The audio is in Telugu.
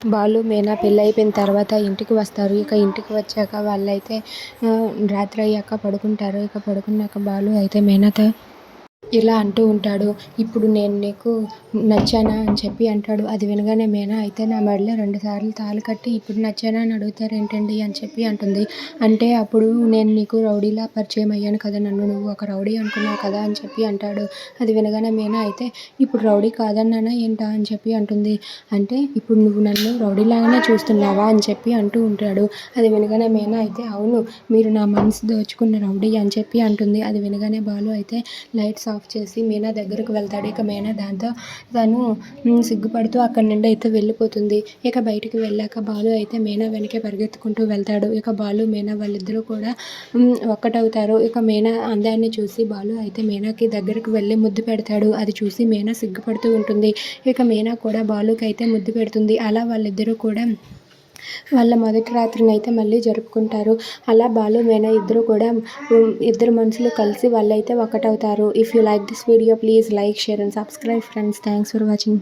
బాలు మీనా పెళ్ళైపోయిన తర్వాత ఇంటికి వస్తారు. ఇక ఇంటికి వచ్చాక వాళ్ళైతే రాత్రి అయ్యాక పడుకుంటారు. ఇక పడుకున్నాక బాలు అయితే మీనాతో ఇలా అంటూ ఉంటాడు. ఇప్పుడు నేను నీకు నచ్చానా? అని చెప్పి అంటాడు. అది వినగానే మేనా అయితే నా మెడలో రెండు సార్లు తాళి కట్టి ఇప్పుడు నచ్చానా? అని అడుగుతారు. ఏంటండి? అని చెప్పి అంటుంది. అంటే అప్పుడు నేను నీకు రౌడీలా పరిచయం అయ్యాను కదా నన్ను నువ్వు ఒక రౌడీ అనుకున్నావు కదా? అని చెప్పి అంటాడు. అది వినగానే మేనా అయితే ఇప్పుడు రౌడీ కాదన్నానా ఏంటా? అని చెప్పి అంటుంది. అంటే ఇప్పుడు నువ్వు నన్ను రౌడీలాగానే చూస్తున్నావా? అని చెప్పి అంటూ ఉంటాడు. అది వినగానే మేనా అయితే అవును మీరు నా మనసు దోచుకున్న రౌడీ అని చెప్పి అంటుంది. అది వినగానే బాలు అయితే లైట్స్ ఆఫ్ చేసి మీనా దగ్గరకు వెళ్తాడు. ఇక మీనా దాంతో తను సిగ్గుపడుతూ అక్కడి నుండి అయితే వెళ్ళిపోతుంది. ఇక బయటికి వెళ్ళాక బాలు అయితే మీనా వెనకే పరిగెత్తుకుంటూ వెళ్తాడు. ఇక బాలు మీనా వాళ్ళిద్దరూ కూడా ఒక్కటవుతారు. ఇక మీనా అందాన్ని చూసి బాలు అయితే మీనాకి దగ్గరకు వెళ్ళి ముద్దు పెడతాడు. అది చూసి మీనా సిగ్గుపడుతూ ఉంటుంది. ఇక మీనా కూడా బాలుకి అయితే ముద్దు పెడుతుంది. అలా వాళ్ళిద్దరూ కూడా వాళ్ళ మొదటి రాత్రిని అయితే మళ్ళీ జరుపుకుంటారు. అలా బాలు మీనా ఇద్దరు కూడా ఇద్దరు మనుషులు కలిసి వాళ్ళైతే ఒకటవుతారు. If you like this video please like share and subscribe friends thanks for watching